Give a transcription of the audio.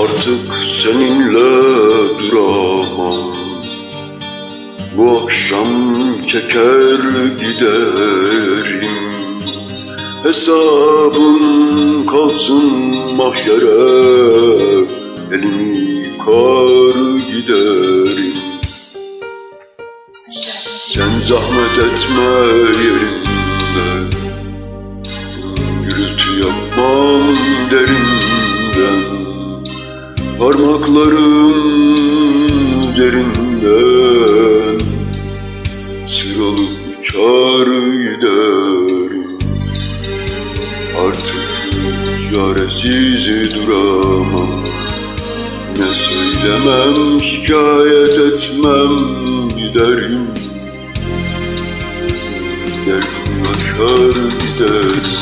Artık seninle duramam. Bu akşam çeker giderim. Hesabın kalsın mahşere. Elimi yıkar giderim. Sen zahmet etme yerimde. Gürültü yapmam derinden Parmaklarım derinden Sır olup uçar giderim Artık çaresiz duramam. Ne söylemem şikayet etmem giderim. Derdimi aşar giderim